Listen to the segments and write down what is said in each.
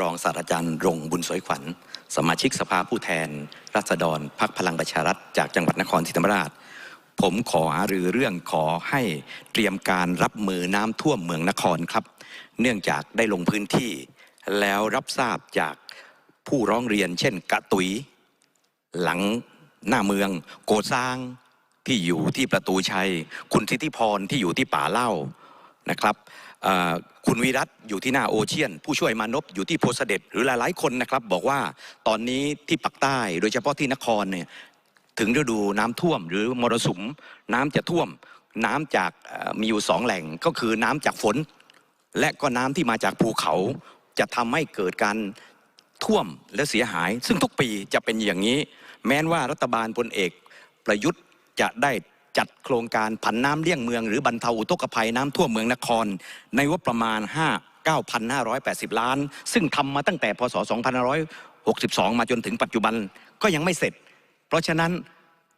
รองศาสตราจารย์รงบุญสวยขวัญ สมาชิกสภาผู้แทน รัษฎรพักพลังประชารัฐจากจังหวัดนครศรีธรรมราช ผมขอหารือเรื่องขอให้เตรียมการรับมือน้ำท่วมเมืองนครครับ เนื่องจากได้ลงพื้นที่ แล้วรับทราบจากผู้ร้องเรียน เช่น กะตุย หลังหน้าเมือง โกซางที่อยู่ที่ประตูชัย คุณทิติพรที่อยู่ที่ป่าเล่า นะครับคุณวิรัตอยู่ที่หน้าโอเชียน ผู้ช่วยมานพอยู่ที่โพธิ์เด็จหรือหลายๆคนนะครับ บอกว่าตอนนี้ที่ปักใต้โดยเฉพาะที่นครเนี่ยถึงฤดูน้ำท่วม หรือมรสุมน้ำจะท่วม น้ำจากมีอยู่สองแหล่งก็คือน้ำจากฝน และก็น้ำที่มาจากภูเขา จะทำให้เกิดการท่วมและเสียหาย ซึ่งทุกปีจะเป็นอย่างนี้ แม้นว่ารัฐบาลพลเอกประยุทธ์จะได้ จัดโครงการผันน้ำเลี่ยงเมืองหรือบรรเทาอุทกภัยน้ำท่วมเมืองนคร ในงบประมาณ 5 9,580 ล้าน ซึ่งทำมาตั้งแต่พศ 2562 มาจนถึงปัจจุบันก็ยังไม่เสร็จ เพราะฉะนั้น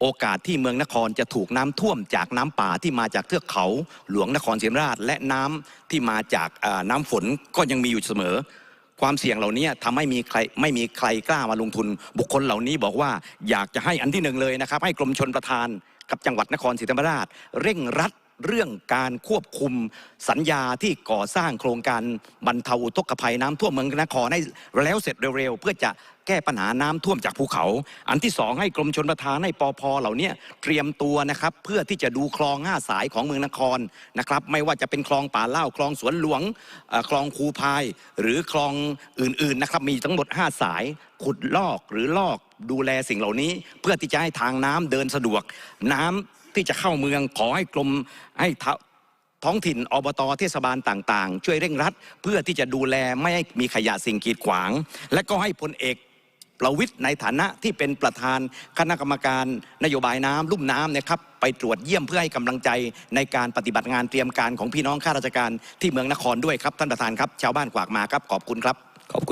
โอกาสที่เมืองนครจะถูกน้ำท่วมจากน้ำป่าที่มาจากเทือกเขาหลวงนครศรีธรรมราช และน้ำที่มาจากน้ำฝนก็ยังมีอยู่เสมอ ความเสี่ยงเหล่านี้ทำให้มีใครไม่มีใครกล้ามาลงทุน บุคคลเหล่านี้บอกว่าอยากจะให้อันที่หนึ่งเลยนะครับ ให้กรมชนประทานกับจังหวัดนครศรีธรรมราช เร่งรัด เรื่องการควบคุมสัญญาที่ก่อสร้างโครงการบรรเทาอุทกภัยน้ำท่วมเมืองนครให้แล้วเสร็จเร็วๆ เพื่อจะแก้ปัญหาน้ำท่วมจากภูเขา อันที่สองให้กรมชนประทานให้ปอพเหล่านี้เตรียมตัวนะครับเพื่อที่จะดูคลองห้าสายของเมืองนครนะครับไม่ว่าจะเป็นคลองป่าเล่าคลองสวนหลวงคลองคูพาย หรือคลองอื่นๆนะครับมีทั้งหมด 5 สายขุดลอกหรือลอกดูแลสิ่งเหล่านี้ เพื่อที่จะให้ทางน้ำเดินสะดวกน้ำ ที่จะเข้าเมืองขอให้กรมให้ท้องถิ่นอบตเทศบาลต่างๆ ช่วยเร่งรัด เพื่อที่จะดูแลไม่ให้มีขยะสิ่งกีดขวาง และก็ให้พลเอกประวิทย์ในฐานะที่เป็นประธานคณะกรรมการนโยบายน้ำลุ่มน้ำนะครับไปตรวจเยี่ยมเพื่อให้กำลังใจในการปฏิบัติงานเตรียมการของพี่น้องข้าราชการที่เมืองนครด้วยครับท่านประธานครับ ชาวบ้านกวากมาครับขอบคุณครับ